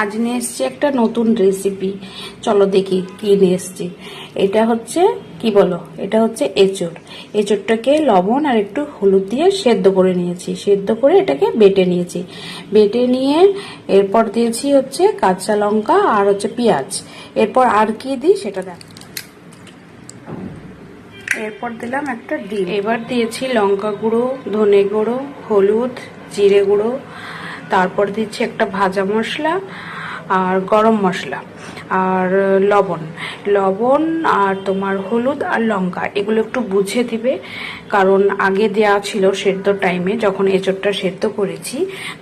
আজ নিয়ে এসছি একটা নতুন রেসিপি চলো দেখি কি নিয়ে এসছি। এটা হচ্ছে, কি বলো? এটা হচ্ছে এঁচড়। এঁচড়টাকে লবণ আর একটু হলুদ দিয়ে সেদ্ধ করে নিয়েছি। সেদ্ধ করে এটাকে বেটে নিয়েছি। বেটে নিয়ে এরপর দিয়েছি হচ্ছে কাঁচা লঙ্কা আর হচ্ছে পেঁয়াজ। এরপর আর কি দিই সেটা দেখ। এরপর দিলাম একটা ডিম। এবার দিয়েছি লঙ্কা গুঁড়ো, ধনে গুঁড়ো, হলুদ, জিরে গুঁড়ো তারপর দিচ্ছি একটা ভাজা মশলা আর গরম মশলা আর লবণ। লবণ আর তোমার হলুদ আর লঙ্কা এগুলো একটু বুঝে দিবে কারণ আগে দেওয়া ছিল সেদ্ধ টাইমে যখন এঁচড়টা সেদ্ধ করেছি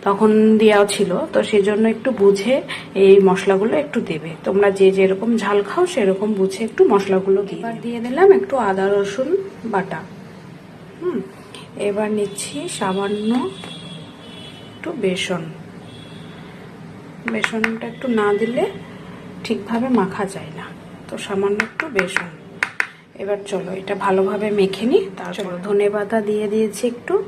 তখন দেওয়া ছিল তো সেজন্য একটু বুঝে এই মশলাগুলো একটু দেবে। তোমরা যে যেরকম ঝাল খাও সেরকম বুঝে একটু মশলাগুলো এবার দিয়ে দিলাম একটু আদা রসুন বাটা। হুম এবার নিচ্ছি সামান্য একটু বেসন। বেসনটা একটু না দিলে ঠিকভাবে মাখা যায় না। তো সামান্য একটু বেসন। এবার চলো এটা ভালোভাবে মেখে নিই। তারপর ধনে পাতা দিয়ে দিয়েছি একটু।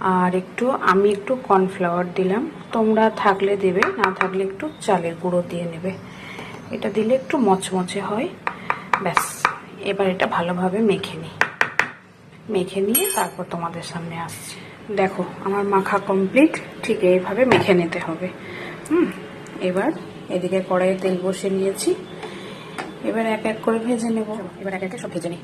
আর একটু আমি একটু কর্নফ্লাওয়ার দিলাম। তোমরা থাকলে দেবে না থাকলে একটু চালের গুঁড়ো দিয়ে নেবে। এটা দিলে একটু মচমচে হয়। ব্যাস এবার এটা ভালোভাবে মেখে নিই। মেখে নিয়ে তারপর তোমাদের সামনে আসছি। দেখো, আমার মাখা কমপ্লিট ঠিক এইভাবে মেখে নিতে হবে। হুম, এবার এদিকে কড়াইয়ে তেল বসে নিয়েছি। এবার এক এক করে ভেজে নেব। এবার এক এক সব ভেজে নিই।